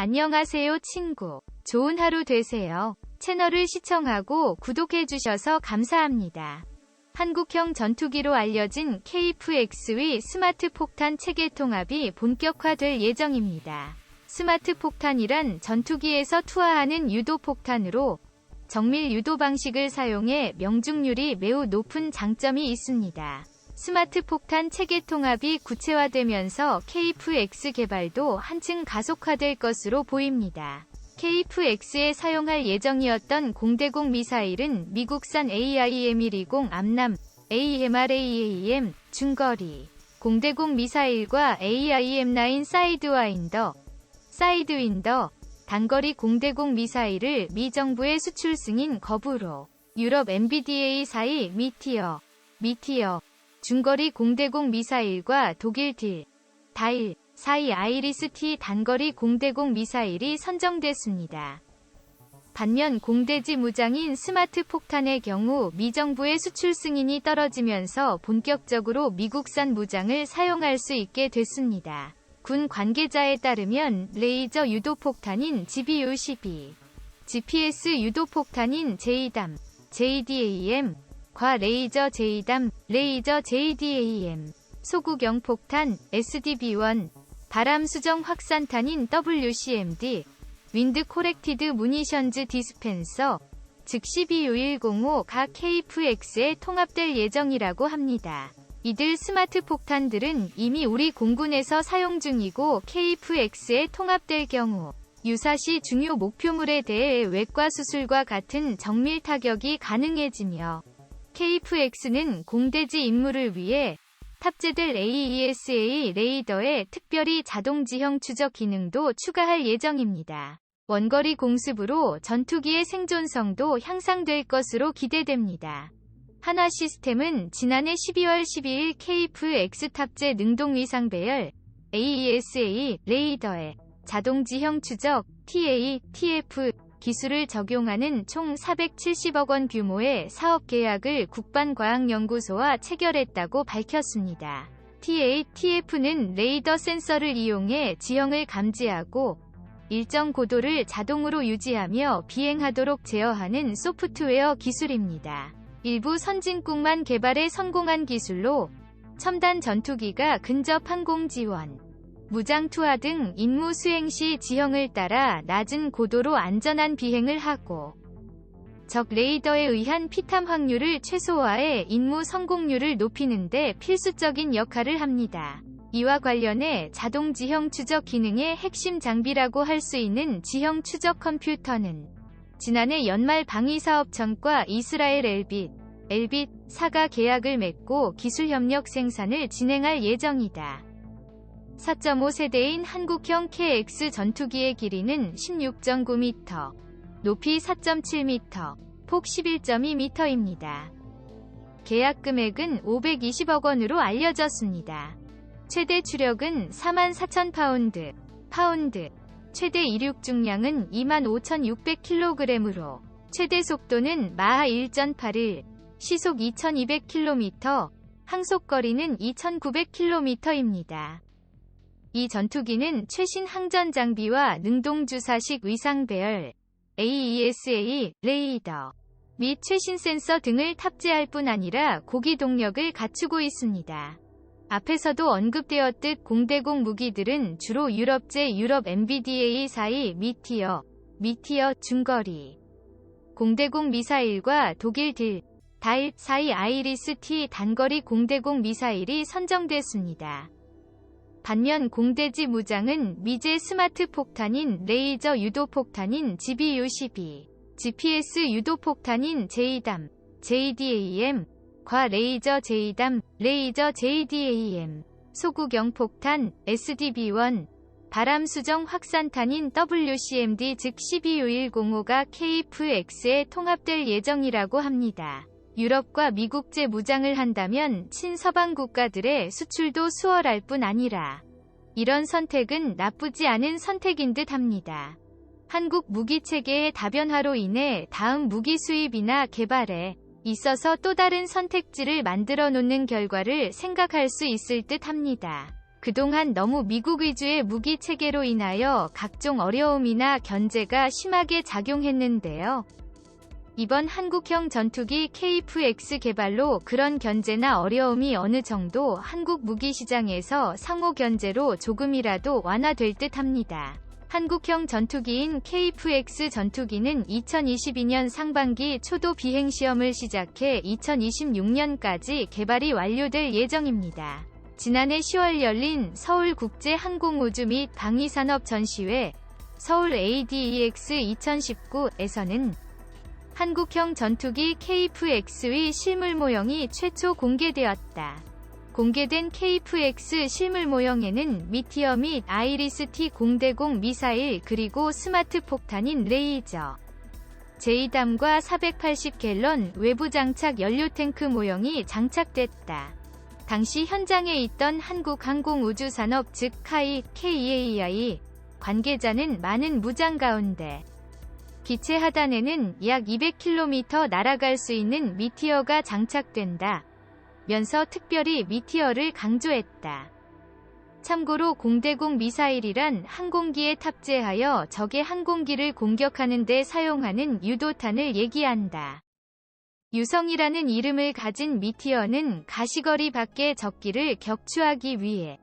안녕하세요 친구. 좋은 하루 되세요. 채널을 시청하고 구독해주셔서 감사합니다. 한국형 전투기로 알려진 KF-X의 스마트 폭탄 체계 통합이 본격화될 예정입니다. 스마트 폭탄이란 전투기에서 투하하는 유도 폭탄으로 정밀 유도 방식을 사용해 명중률이 매우 높은 장점이 있습니다. 스마트 폭탄 체계 통합이 구체화되면서 KF-X 개발도 한층 가속화될 것으로 보입니다. KF-X에 사용할 예정이었던 공대공 미사일은 미국산 AIM-120 암남, AMRAAM, 중거리, 공대공 미사일과 AIM-9 사이드와인더, 사이드윈더, 단거리 공대공 미사일을 미 정부의 수출 승인 거부로 유럽 MBDA 사이 미티어, 미티어, 중거리 공대공 미사일과 독일 딜, 다일 사이 아이리스-T 단거리 공대공 미사일이 선정됐습니다. 반면 공대지 무장인 스마트 폭탄의 경우 미 정부의 수출 승인이 떨어지면서 본격적으로 미국산 무장을 사용할 수 있게 됐습니다. 군 관계자에 따르면 레이저 유도 폭탄인 GBU-12, GPS 유도 폭탄인 JDAM, JDAM, 과 레이저 JDAM, 레이저 JDAM, 소구경 폭탄 SDB-1, 바람 수정 확산탄인 WCMD, 윈드 코렉티드 무니션즈 디스펜서, 즉 12105가 KF-X에 통합될 예정이라고 합니다. 이들 스마트 폭탄들은 이미 우리 공군에서 사용 중이고 KF-X에 통합될 경우 유사시 중요 목표물에 대해 외과 수술과 같은 정밀 타격이 가능해지며 KF-X는 공대지 임무를 위해 탑재될 AESA 레이더에 특별히 자동 지형 추적 기능도 추가할 예정입니다. 원거리 공습으로 전투기의 생존성도 향상될 것으로 기대됩니다. 하나 시스템은 지난해 12월 12일 KF-X 탑재 능동위상 배열 AESA 레이더에 자동 지형 추적 TA, TF 기술을 적용하는 총 470억 원 규모의 사업 계약을 국방과학연구소와 체결했다고 밝혔습니다. TATF는 레이더 센서를 이용해 지형을 감지하고 일정 고도를 자동으로 유지하며 비행하도록 제어하는 소프트웨어 기술입니다. 일부 선진국만 개발에 성공한 기술로 첨단 전투기가 근접 항공 지원, 무장 투하 등 임무 수행 시 지형을 따라 낮은 고도로 안전한 비행을 하고 적 레이더에 의한 피탐 확률을 최소화해 임무 성공률을 높이는 데 필수적인 역할을 합니다. 이와 관련해 자동 지형 추적 기능의 핵심 장비라고 할 수 있는 지형 추적 컴퓨터는 지난해 연말 방위사업청과 이스라엘 엘빗, 엘빗, 사가 계약을 맺고 기술 협력 생산을 진행할 예정이다. 4.5세대인 한국형 KX 전투기의 길이는 16.9m, 높이 4.7m, 폭 11.2m입니다. 계약 금액은 520억 원으로 알려졌습니다. 최대 추력은 44,000파운드, 파운드, 최대 이륙 중량은 25,600kg으로 최대 속도는 마하 1.81, 시속 2,200km, 항속거리는 2,900km입니다. 이 전투기는 최신 항전 장비와 능동주사식 위상 배열, AESA, 레이더, 및 최신 센서 등을 탑재할 뿐 아니라 고기 동력을 갖추고 있습니다. 앞에서도 언급되었듯 공대공 무기들은 주로 유럽제 유럽 MBDA 사이 미티어, 미티어 중거리, 공대공 미사일과 독일 딜, 달 사이 아이리스-T 단거리 공대공 미사일이 선정됐습니다. 반면 공대지 무장은 미제 스마트 폭탄인 레이저 유도 폭탄인 GBU-12, GPS 유도 폭탄인 JDAM, JDAM, 과 레이저 JDAM, 레이저 JDAM, 소구경 폭탄 SDB-1, 바람 수정 확산탄인 WCMD 즉 12105가 KF-X에 통합될 예정이라고 합니다. 유럽과 미국제 무장을 한다면 친서방 국가들의 수출도 수월할 뿐 아니라 이런 선택은 나쁘지 않은 선택인 듯 합니다. 한국 무기 체계의 다변화로 인해 다음 무기 수입이나 개발에 있어서 또 다른 선택지를 만들어 놓는 결과를 생각할 수 있을 듯 합니다. 그동안 너무 미국 위주의 무기 체계로 인하여 각종 어려움이나 견제가 심하게 작용했는데요. 이번 한국형 전투기 KF-X 개발로 그런 견제나 어려움이 어느 정도 한국 무기 시장에서 상호 견제로 조금이라도 완화될 듯 합니다. 한국형 전투기인 KF-X 전투기는 2022년 상반기 초도 비행 시험을 시작해 2026년까지 개발이 완료될 예정입니다. 지난해 10월 열린 서울국제항공우주 및 방위산업 전시회 서울 ADEX 2019에서는 한국형 전투기 KF-X의 실물 모형이 최초 공개되었다. 공개된 KF-X 실물 모형에는 미티어 및 아이리스-T 공대공 미사일 그리고 스마트 폭탄인 레이저, 제이담과 480갤런 외부 장착 연료 탱크 모형이 장착됐다. 당시 현장에 있던 한국항공우주산업 즉 카이 KAI 관계자는 많은 무장 가운데 기체 하단에는 약 200km 날아갈 수 있는 미티어가 장착된다. 면서 특별히 미티어를 강조했다. 참고로 공대공 미사일이란 항공기에 탑재하여 적의 항공기를 공격하는 데 사용하는 유도탄을 얘기한다. 유성이라는 이름을 가진 미티어는 가시거리 밖의 적기를 격추하기 위해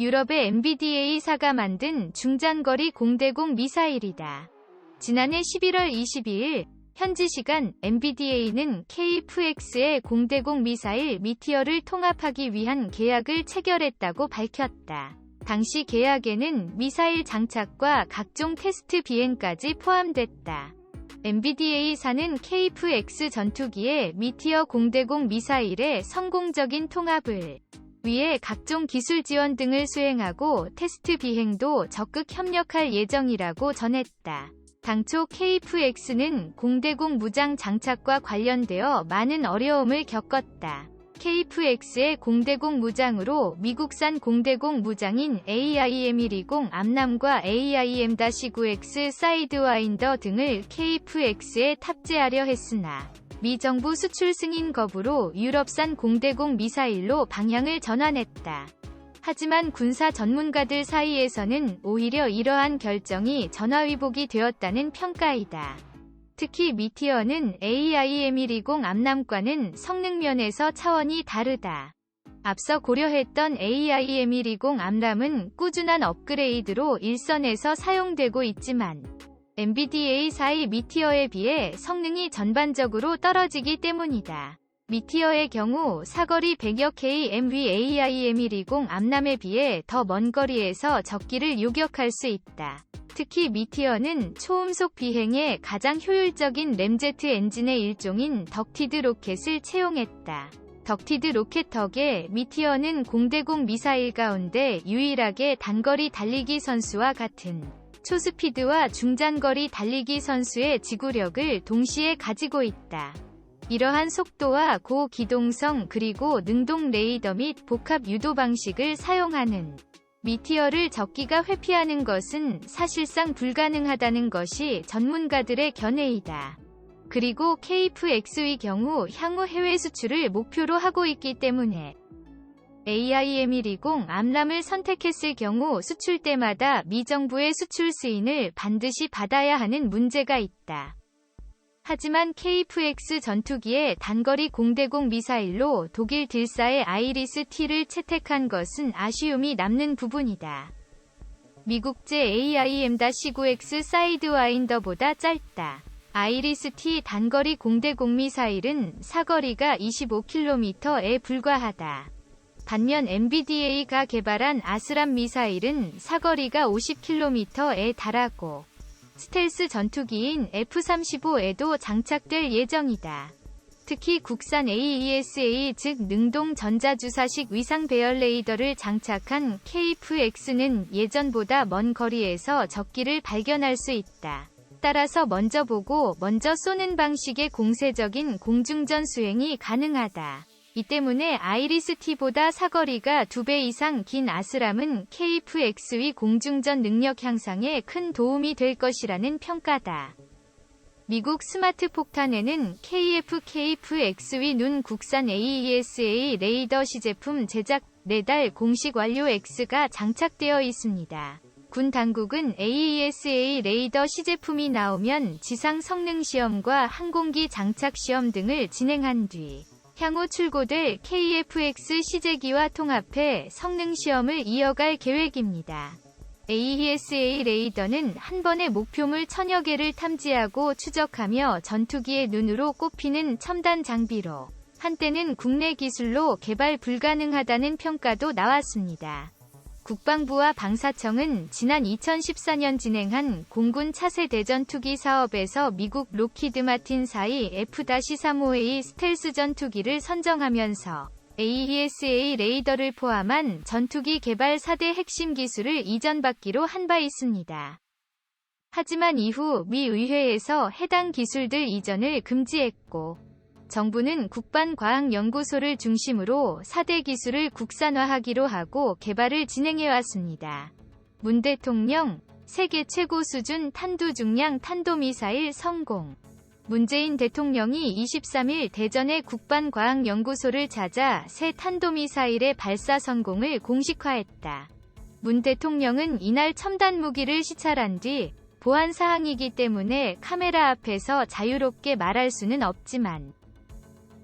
유럽의 MBDA사가 만든 중장거리 공대공 미사일이다. 지난해 11월 22일 현지 시간 MBDA는 KF-X의 공대공 미사일 미티어를 통합하기 위한 계약을 체결했다고 밝혔다. 당시 계약에는 미사일 장착과 각종 테스트 비행까지 포함됐다. MBDA사는 KF-X 전투기의 미티어 공대공 미사일의 성공적인 통합을 위해 각종 기술 지원 등을 수행하고 테스트 비행도 적극 협력할 예정이라고 전했다. 당초 KF-X는 공대공 무장 장착과 관련되어 많은 어려움을 겪었다. KF-X의 공대공 무장으로 미국산 공대공 무장인 AIM-120 암남과 AIM-9X 사이드와인더 등을 KF-X에 탑재하려 했으나 미 정부 수출 승인 거부로 유럽산 공대공 미사일로 방향을 전환했다. 하지만 군사 전문가들 사이에서는 오히려 이러한 결정이 전화위복이 되었다는 평가이다. 특히 미티어는 AIM-120 암남과는 성능 면에서 차원이 다르다. 앞서 고려했던 AIM-120 암람은 꾸준한 업그레이드로 일선에서 사용되고 있지만 MBDA4의 미티어에 비해 성능이 전반적으로 떨어지기 때문이다. 미티어의 경우 사거리 100여 kmv AIM-120 암남에 비해 더 먼 거리에서 적기를 요격할 수 있다. 특히 미티어는 초음속 비행에 가장 효율적인 램제트 엔진의 일종인 덕티드 로켓을 채용했다. 덕티드 로켓 덕에 미티어는 공대공 미사일 가운데 유일하게 단거리 달리기 선수와 같은 초스피드와 중장거리 달리기 선수의 지구력을 동시에 가지고 있다. 이러한 속도와 고기동성 그리고 능동 레이더 및 복합 유도 방식을 사용하는 미티어를 적기가 회피하는 것은 사실상 불가능하다는 것이 전문가들의 견해이다. 그리고 KF-X의 경우 향후 해외 수출을 목표로 하고 있기 때문에 AIM-120 암람을 선택했을 경우 수출 때마다 미 정부의 수출 승인을 반드시 받아야 하는 문제가 있다. 하지만 KF-X 전투기의 단거리 공대공 미사일로 독일 딜사의 아이리스-T를 채택한 것은 아쉬움이 남는 부분이다. 미국제 AIM-9X 사이드와인더보다 짧다. 아이리스-T 단거리 공대공 미사일은 사거리가 25km에 불과하다. 반면 MBDA가 개발한 아스람 미사일은 사거리가 50km에 달하고 스텔스 전투기인 F-35에도 장착될 예정이다. 특히 국산 AESA 즉 능동 전자주사식 위상 배열 레이더를 장착한 KF-X는 예전보다 먼 거리에서 적기를 발견할 수 있다. 따라서 먼저 보고 먼저 쏘는 방식의 공세적인 공중전 수행이 가능하다. 이 때문에 아이리스-T보다 사거리가 2배 이상 긴 아스람은 KF-X의 공중전 능력 향상에 큰 도움이 될 것이라는 평가다. 미국 스마트 폭탄에는 KF, KF-X의 눈 국산 AESA 레이더 시제품 제작 4달 공식 완료 X가 장착되어 있습니다. 군 당국은 AESA 레이더 시제품이 나오면 지상 성능 시험과 항공기 장착 시험 등을 진행한 뒤 향후 출고될 KFX 시제기와 통합해 성능 시험을 이어갈 계획입니다. AESA 레이더는 한 번에 목표물 천여 개를 탐지하고 추적하며 전투기의 눈으로 꼽히는 첨단 장비로 한때는 국내 기술로 개발 불가능하다는 평가도 나왔습니다. 국방부와 방사청은 지난 2014년 진행한 공군 차세대 전 투기 사업에서 미국 로키드 마틴 사이 F-35A 스텔스 전투기를 선정하면서 AESA 레이더를 포함한 전투기 개발 4대 핵심 기술을 이전받기로 한 바 있습니다. 하지만 이후 미 의회에서 해당 기술들 이전을 금지했고 정부는 국방과학연구소를 중심으로 4대 기술을 국산화하기로 하고 개발을 진행해왔습니다. 문 대통령, 세계 최고 수준 탄두 중량 탄도미사일 성공. 문재인 대통령이 23일 대전의 국방과학연구소를 찾아 새 탄도미사일의 발사 성공을 공식화했다. 문 대통령은 이날 첨단 무기를 시찰한 뒤 보안 사항이기 때문에 카메라 앞에서 자유롭게 말할 수는 없지만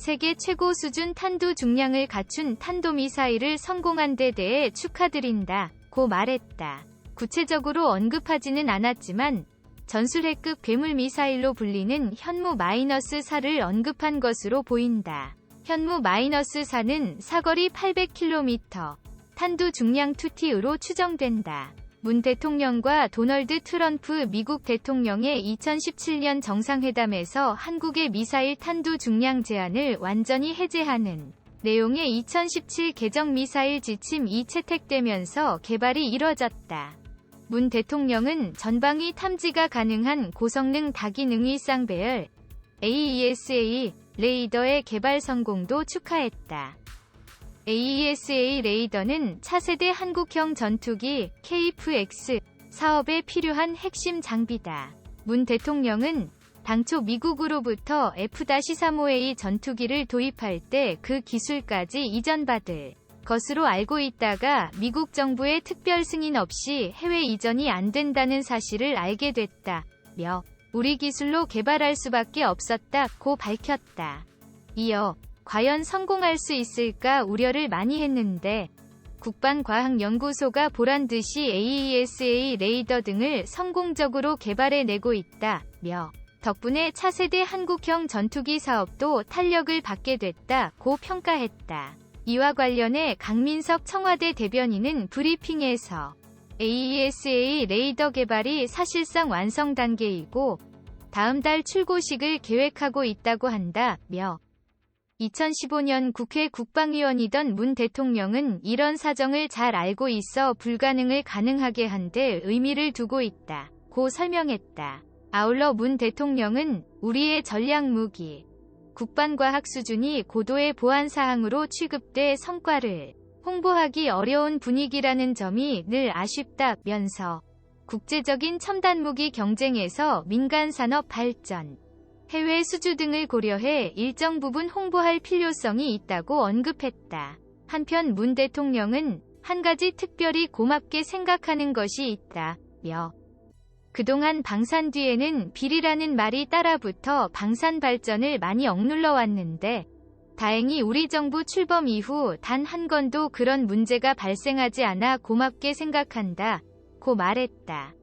세계 최고 수준 탄두 중량을 갖춘 탄도미사일을 성공한 데 대해 축하드린다. 고 말했다. 구체적으로 언급하지는 않았지만 전술핵급 괴물 미사일로 불리는 현무 마이너스 4를 언급한 것으로 보인다. 현무 마이너스 4는 사거리 800km, 탄두 중량 2T으로 추정된다. 문 대통령과 도널드 트럼프 미국 대통령의 2017년 정상회담에서 한국의 미사일 탄두 중량 제한을 완전히 해제하는 내용의 2017 개정 미사일 지침이 채택되면서 개발이 이뤄졌다. 문 대통령은 전방위 탐지가 가능한 고성능 다기능의 쌍배열 AESA 레이더의 개발 성공도 축하했다. AESA 레이더는 차세대 한국형 전투기 KF-X 사업에 필요한 핵심 장비다. 문 대통령은 당초 미국으로부터 F-35A 전투기를 도입할 때 그 기술까지 이전받을 것으로 알고 있다가 미국 정부의 특별 승인 없이 해외 이전이 안 된다는 사실을 알게 됐다며 우리 기술로 개발할 수밖에 없었다고 밝혔다. 이어 과연 성공할 수 있을까 우려를 많이 했는데 국방과학연구소가 보란 듯이 AESA 레이더 등을 성공적으로 개발해내고 있다며 덕분에 차세대 한국형 전투기 사업도 탄력을 받게 됐다고 평가했다. 이와 관련해 강민석 청와대 대변인은 브리핑에서 AESA 레이더 개발이 사실상 완성 단계이고 다음 달 출고식을 계획하고 있다고 한다며 2015년 국회 국방위원이던 문 대통령은 이런 사정을 잘 알고 있어 불가능을 가능하게 한 데 의미를 두고 있다. 고 설명했다. 아울러 문 대통령은 우리의 전략 무기, 국방과학 수준이 고도의 보안 사항으로 취급돼 성과를 홍보하기 어려운 분위기라는 점이 늘 아쉽다면서 국제적인 첨단 무기 경쟁에서 민간 산업 발전, 해외 수주 등을 고려해 일정 부분 홍보할 필요성이 있다고 언급했다. 한편 문 대통령은 한 가지 특별히 고맙게 생각하는 것이 있다며 그동안 방산 뒤에는 비리라는 말이 따라붙어 방산 발전을 많이 억눌러 왔는데 다행히 우리 정부 출범 이후 단 한 건도 그런 문제가 발생하지 않아 고맙게 생각한다. 고 말했다.